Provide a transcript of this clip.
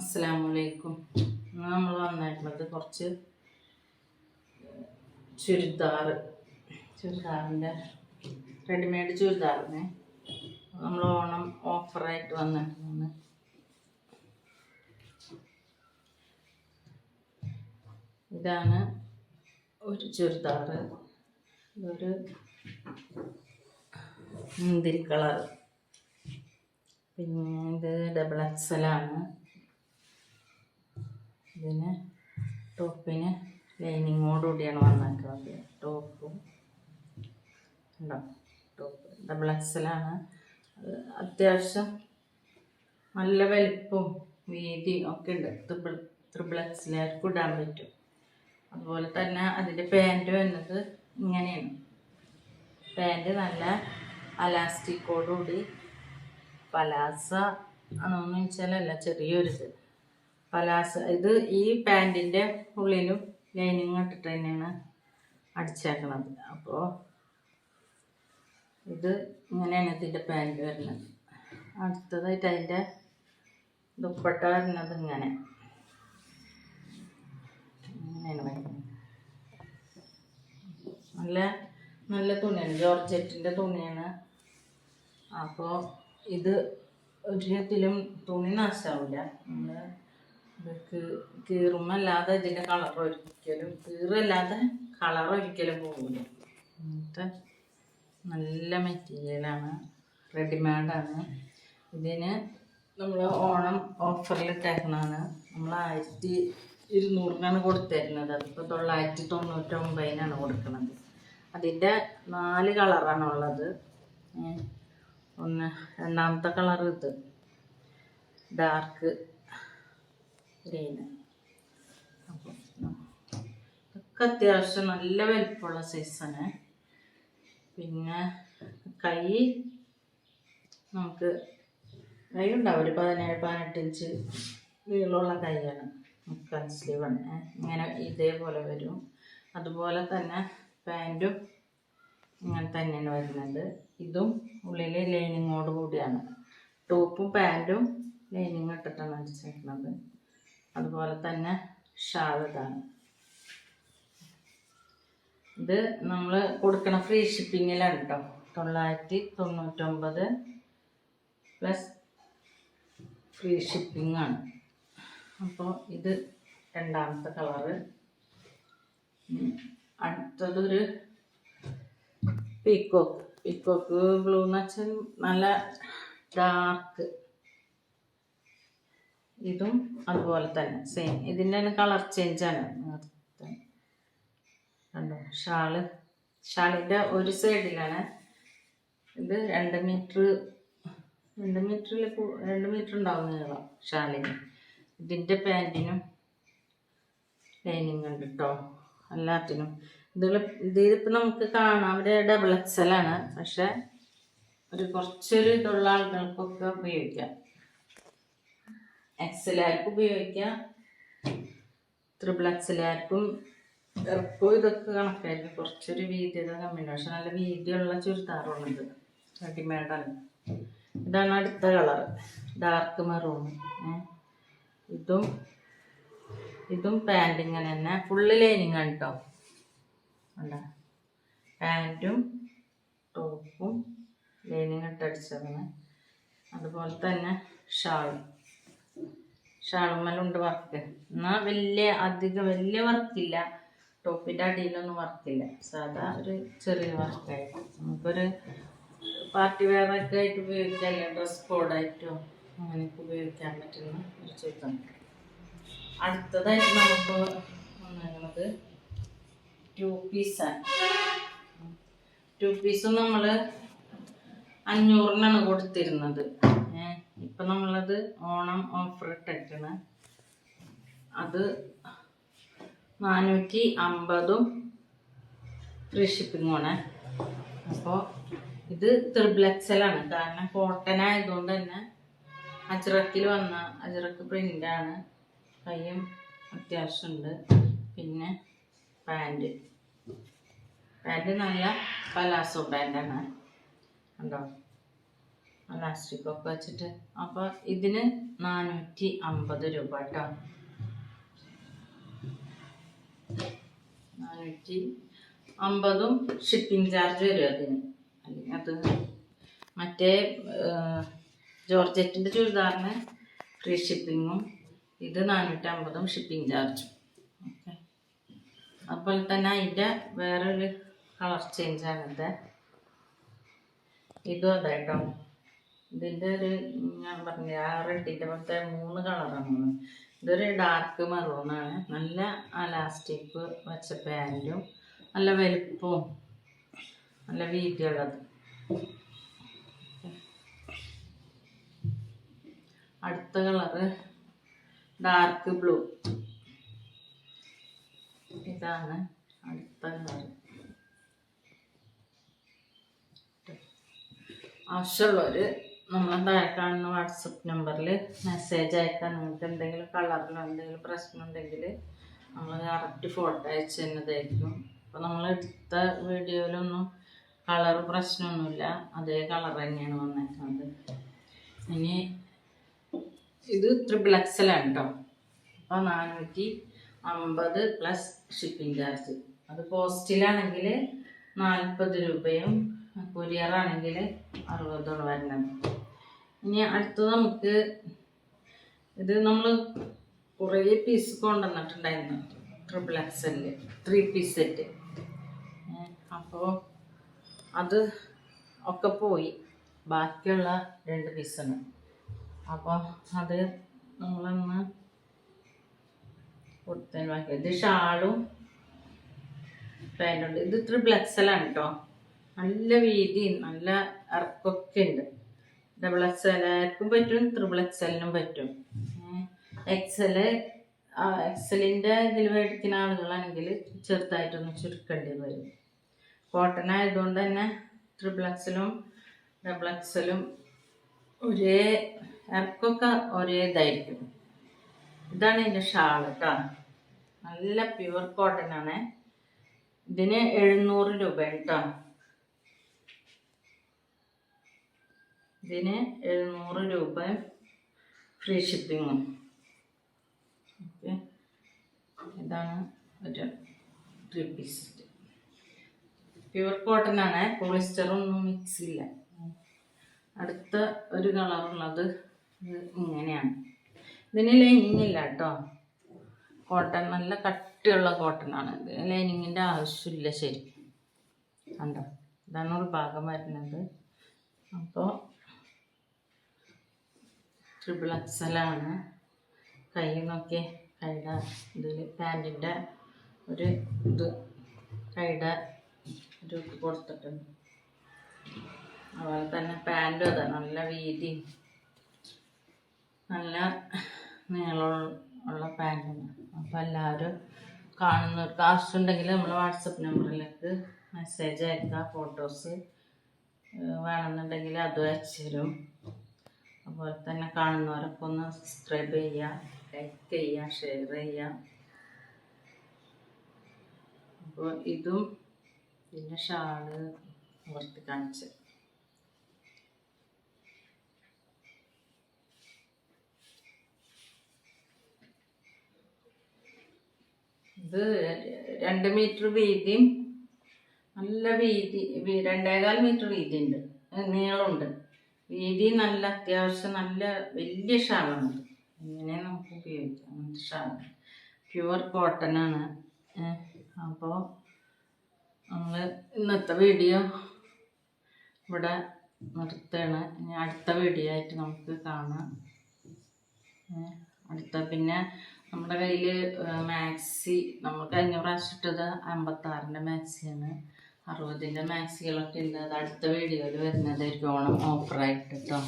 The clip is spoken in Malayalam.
അസ്സലാമലൈക്കും നമ്മൾ വന്നിട്ടുള്ളത് കുറച്ച് ചുരിദാർ ചുരിദാറിന്റെ റെഡിമെയ്ഡ് ചുരിദാറിന് നമ്മൾ ഓണം ഓഫറായിട്ട് വന്നിട്ടുണ്ട് ഇതാണ് ഒരു ചുരിദാർ. ഇതൊരു മുന്തിരി കളർ. പിന്നെ ഇത് ഡബിൾ എക്സലാണ് ഇതിന് ടോപ്പിന് ലൈനിങ്ങോടുകൂടിയാണ് വന്നേക്കുന്നത്. ടോപ്പും ഉണ്ടോ? ടോപ്പ്. ഡബിൾ എക്സലാണ് അത്യാവശ്യം നല്ല വലിപ്പവും വീതിയും ഒക്കെ ഉണ്ട്. ത്രിബിൾ ത്രിബിൾ എക്സിലായിരിക്കും ഇടാൻ പറ്റും. അതുപോലെ തന്നെ അതിന്റെ പാന്റ് വരുന്നത് ഇങ്ങനെയാണ്. പാന്റ് നല്ല അലാസ്റ്റിക്കോടുകൂടി പലാസ ആണോന്ന് വെച്ചാലല്ല ചെറിയൊരിത്. പലാസ ഇത് ഈ പാന്റിന്റെ ഉള്ളിലും ലൈനിങ് ഇട്ടിട്ട് തന്നെയാണ് അടിച്ചേക്കണത്. അപ്പോൾ ഇത് ഇങ്ങനെയാണ് ഇതിന്റെ പാന്റ് വരുന്നത്. അടുത്തതായിട്ട് അതിന്റെ ദുപ്പട്ട വരുന്നത് ഇങ്ങനെ. നല്ല നല്ല തുണിയാണ്. ജോർജറ്റിന്റെ തുണിയാണ്. അപ്പോൾ ഇത് ഒരിക്കലും തുണി നാശാവില്ല നമ്മൾ കീറുമല്ലാതെ ഇതിന്റെ കളർ ഒരിക്കലും കീറല്ലാതെ കളർ ഒരിക്കലും പോകില്ല എന്നിട്ട് നല്ല മെറ്റീരിയലാണ് റെഡിമെയ്ഡാണ് ഇതിന് നമ്മൾ ഓണം ഓഫറിൽ ഇട്ടേക്കണതാണ്. നമ്മൾ ആയിരത്തി ഇരുന്നൂറിനാണ് കൊടുത്തിരുന്നത്. അതിപ്പോൾ തൊള്ളായിരത്തി തൊണ്ണൂറ്റൊമ്പതിനാണ് കൊടുക്കുന്നത് അതിന്റെ നാല് കളറാണ് ഉള്ളത്. ഒന്ന് രണ്ടാമത്തെ കളർ ഇത്. ഡാർക്ക് ഗ്രീന് അപ്പം അത്യാവശ്യം നല്ല വലിപ്പമുള്ള സൈസാണ്. പിന്നെ കൈ നമുക്ക് കൈ ഉണ്ടാവും ഒരു പതിനേഴ് പതിനെട്ട് ഇഞ്ച് നീളമുള്ള കൈയാണ്. നമുക്ക് മുക്കാൽ ആണ്. ഇങ്ങനെ ഇതേപോലെ വരും. അതുപോലെ തന്നെ പാന്റും ഇങ്ങനെ തന്നെയാണ് വരുന്നത്. ഇതും ഉള്ളിൽ ലൈനിങ്ങോട് കൂടിയാണ്. ടോപ്പും പാന്റും ലൈനിങ് ഇട്ടിട്ടാണ് അടിച്ചേക്കുന്നത്. അതുപോലെ തന്നെ ഷാൾ ഇത് നമ്മൾ കൊടുക്കണ ഫ്രീ ഷിപ്പിങ്ങിലാണ് കേട്ടോ തൊള്ളായിരത്തി തൊണ്ണൂറ്റൊമ്പത് പ്ലസ് ഫ്രീ ഷിപ്പിംഗ് ആണ് അപ്പോൾ ഇത് രണ്ടാമത്തെ കളറ്. അടുത്തതൊരു പീക്കോക്ക്. പീക്കോക്ക് ബ്ലൂ എന്ന് വെച്ചാൽ നല്ല ഡാർക്ക് ഇതും അതുപോലെ തന്നെ സെയിം ഇതിന്റെ കളർ ചേഞ്ചാണ് കണ്ടോ? ഷാൾ. ഷാളിന്റെ ഒരു സൈഡിലാണ് ഇത് രണ്ട് മീറ്റർ രണ്ട് മീറ്ററിൽ രണ്ട് മീറ്റർ ഉണ്ടാവും നീളം ഷാളിന്. ഇതിന്റെ പാന്റിനും ലൈനിങ് ഉണ്ട് കേട്ടോ എല്ലാത്തിനും. ഇതിൽ ഇതിപ്പോൾ നമുക്ക് കാണാം. അവരെ ഡബിൾ എക്സലാണ് പക്ഷേ ഒരു കുറച്ചൊരു ഇതുള്ള ആളുകൾക്കൊക്കെ ഉപയോഗിക്കാം. എക്സലാർക്കും ഉപയോഗിക്കാം. ത്രിബിൾ എക്സലാർക്കും ഇറക്കും ഇതൊക്കെ കണക്കായിരുന്നു. കുറച്ചൊരു വീതിയുടെ കമ്മിയുണ്ട്. പക്ഷെ നല്ല വീതിയുള്ള ചുരിദാറുള്ളത് റെഡിമെയ്ഡാണ് ഇതാണ് അടുത്ത കളർ. ഡാർക്ക് മെറൂൺ ഇതും ഇതും പാന്റ് ഇങ്ങനെ തന്നെ. ഫുള്ള് ലൈനിങ് ആണ് കേട്ടോ പാന്റും ടോപ്പും ലൈനിങ് ഇട്ടടിച്ചതാണ്. അതുപോലെ തന്നെ ഷാളും ഷാളുമ്മലുണ്ട് വർക്ക് എന്നാൽ വലിയ അധികം വലിയ വർക്കില്ല ടോപ്പിന്റെ അടിയിലൊന്നും വർക്കില്ല സാധാ ഒരു ചെറിയ വർക്കായിട്ട് നമുക്കൊരു പാർട്ടി വെയറൊക്കെ ആയിട്ട് ഉപയോഗിക്കാം. അല്ലെങ്കിൽ ഡ്രസ് കോഡായിട്ടോ അങ്ങനെയൊക്കെ ഉപയോഗിക്കാൻ പറ്റുന്ന ഒരു ചുരിദാർ അടുത്തതായിട്ട് നമുക്ക് വന്നിരുന്നത് ടു പീസാണ് ടു പീസ് നമ്മൾ അഞ്ഞൂറിനാണ് കൊടുത്തിരുന്നത്. ഏഹ് ഇപ്പം നമ്മളത് ഓണം ഓഫർ ഇട്ടിട്ടാണ് അത് നാനൂറ്റി അമ്പതും ഫ്രീ ഷിപ്പിങ്ങുമാണ് അപ്പോൾ ഇത് ത്രിബ്ലക്സലാണ് കാരണം കോട്ടൺ ആയതുകൊണ്ട് തന്നെ അജ്രക്കിൽ വന്ന അജ്രക്ക് പ്രിന്റാണ് കയ്യും അത്യാവശ്യമുണ്ട് പിന്നെ പാന്റ് പാന്റ് നല്ല പലാസോ പാന്റാണ് കണ്ടോ? പ്ലാസ്റ്റിക് ഒക്കെ വെച്ചിട്ട്. അപ്പോൾ ഇതിന് നാനൂറ്റി അമ്പത് രൂപ കേട്ടോ നാനൂറ്റി അമ്പതും ഷിപ്പിംഗ് ചാർജ് വരും അതിന്. അത് മറ്റേ ജോർജറ്റിന്റെ ചുരിദാറിന് ഫ്രീ ഷിപ്പിങ്ങും ഇത് നാനൂറ്റി അമ്പതും ഷിപ്പിംഗ് ചാർജും ഓക്കെ അതുപോലെ തന്നെ അതിന്റെ വേറൊരു കളർ ചേഞ്ച് ആണ് ഇതും. അതായിട്ടോ ഇതിന്റെ ഒരു ഞാൻ പറഞ്ഞ ആ റെഡിന്റെ പോലത്തെ മൂന്ന് കളറാണ് ഇതൊരു ഡാർക്ക് മെറൂണാണ് നല്ല അലാസ്റ്റിക് വെച്ച പാന്റും നല്ല വലുപ്പവും നല്ല വീതിയുള്ളത് അടുത്ത കളറ് ഡാർക്ക് ബ്ലൂ ഇതാണ് അടുത്ത കളർ ആവശ്യമുള്ളവർ നമ്മളെ താഴെ വാട്സപ്പ് നമ്പറിൽ മെസ്സേജ് അയക്കാൻ നിങ്ങൾക്ക് എന്തെങ്കിലും കളറിലോ എന്തെങ്കിലും പ്രശ്നം ഉണ്ടെങ്കിൽ നമ്മൾ കറക്റ്റ് ഫോട്ടോ അയച്ചു തന്നതായിരിക്കും അപ്പോൾ നമ്മൾ എടുത്ത വീഡിയോയിലൊന്നും കളർ പ്രശ്നമൊന്നുമില്ല. അതേ കളർ തന്നെയാണ് വന്നേക്കുന്നത്. ഇനി ഇത് ത്രിബിൾ എക്സലാണ് കേട്ടോ അപ്പോൾ നാനൂറ്റി അമ്പത് പ്ലസ് ഷിപ്പിംഗ് ചാർജ് അത് പോസ്റ്റിലാണെങ്കിൽ നാൽപ്പത് രൂപയും കൊരിയറാണെങ്കിൽ അറുപതോളം വരുന്നത്. ഇനി അടുത്തത് നമുക്ക് ഇത് നമ്മൾ കുറേ piece കൊണ്ടുവന്നിട്ടുണ്ടായിരുന്നു. Triple XL three piece set അപ്പോൾ അത് ഒക്കെ പോയി. ബാക്കിയുള്ള രണ്ട് പീസാണ് അപ്പോൾ അത് നമ്മളൊന്ന് കൊടുത്തതിന് ബാക്കി ഇത് ഷാളും പാന്റുണ്ട് ഇത് ഇത്ര ബ്ലക്സലാണ് കേട്ടോ നല്ല വീതി നല്ല ഇറക്കൊക്കെ ഉണ്ട്. ഡബിൾ എക്സ് എല്ലാവർക്കും പറ്റും ത്രിബിൾ എക്സലിനും പറ്റും. എക്സൽ എക്സലിന്റെ ഇതിൽ മേടിക്കുന്ന ആളുകളാണെങ്കിൽ ചെറുതായിട്ടൊന്ന് ചുരുക്കേണ്ടി വരും. കോട്ടൺ ആയതുകൊണ്ട് തന്നെ ത്രിബിൾ എക്സലും ഡബിൾ എക്സലും ഒരേ ഇറക്കൊക്കെ ഒരേ ഇതായിരിക്കും. ഇതാണ് ഇതിന്റെ ഷാൾ കേട്ടോ നല്ല പ്യുവർ കോട്ടൺ ആണ്. ഇതിന് എഴുന്നൂറ് രൂപ കേട്ടോ ഇതിന് എഴുന്നൂറ് രൂപ ഫ്രീ ഷിപ്പിങ്ങും ഓക്കെ ഇതാണ് ഒരു ത്രീ പീസ് പ്യുവർ കോട്ടൺ ആണ്. പോളിസ്റ്ററൊന്നും മിക്സ് ഇല്ല. അടുത്ത ഒരു കളറുള്ളത് ഇങ്ങനെയാണ്. ഇതിന് ലൈനിങ് ഇല്ല കേട്ടോ. കോട്ടൺ നല്ല കട്ടിയുള്ള കോട്ടൺ ആണ്. ലൈനിങ്ങിന്റെ ആവശ്യമില്ല ശരി. കണ്ടോ? ഇതാണ് ഒരു ഭാഗം വരുന്നത്. അപ്പോൾ ട്രിപ്പിൾ എക്സലാണ് കൈ നോക്കി കൈയുടെ ഇതിൽ പാന്റിന്റെ ഒരു ഇത് കൈയുടെ ഒരു ഇത് കൊടുത്തിട്ടുണ്ട്. അതുപോലെ തന്നെ പാന്റും അതെ നല്ല വീതി നല്ല നീളമുള്ള പാന്റാണ് അപ്പോൾ എല്ലാവരും കാണുന്നവർക്ക് ആവശ്യമുണ്ടെങ്കിൽ നമ്മൾ വാട്സപ്പ് നമ്പറിലേക്ക് മെസ്സേജ് അയക്കുക ഫോട്ടോസ് വേണമെന്നുണ്ടെങ്കിൽ അതും അയച്ചു തരും. അതുപോലെ തന്നെ കാണുന്നവരൊക്കെ ഒന്ന് സബ്സ്ക്രൈബ് ചെയ്യുക ലൈക്ക് ചെയ്യുക ഷെയർ ചെയ്യുക അപ്പോൾ ഇതും പിന്നെ ഷാൾ നിവർത്തി കാണിച്ച്. ഇത് രണ്ട് മീറ്റർ വീതിയും നല്ല വീതി രണ്ടേകാൽ മീറ്റർ വീതി ഉണ്ട് നീളമുണ്ട്. വീതി നല്ല അത്യാവശ്യം നല്ല വലിയ ഷാളാണ്. ഇങ്ങനെ നമുക്ക് ഉപയോഗിക്കാം. അങ്ങനത്തെ ഷാളാണ്. പ്യുവർ കോട്ടൺ ആണ്. അപ്പോൾ നമ്മൾ ഇന്നത്തെ വീഡിയോ ഇവിടെ നിർത്തുകയാണ്. ഇനി അടുത്ത വീഡിയോ ആയിട്ട് നമുക്ക് കാണാം. അടുത്ത പിന്നെ നമ്മുടെ കയ്യിൽ മാക്സി നമ്മൾ കഴിഞ്ഞ പ്രാവശ്യം ഇട്ടത് അമ്പത്താറിന്റെ മാക്സിയാണ് അറുപതിന്റെ മാക്സികളൊക്കെ ഉണ്ട്. അത് അടുത്ത വീഡിയോയിൽ വരുന്നതായിരിക്കും. ഓണം ഓഫറായിട്ട് കേട്ടോ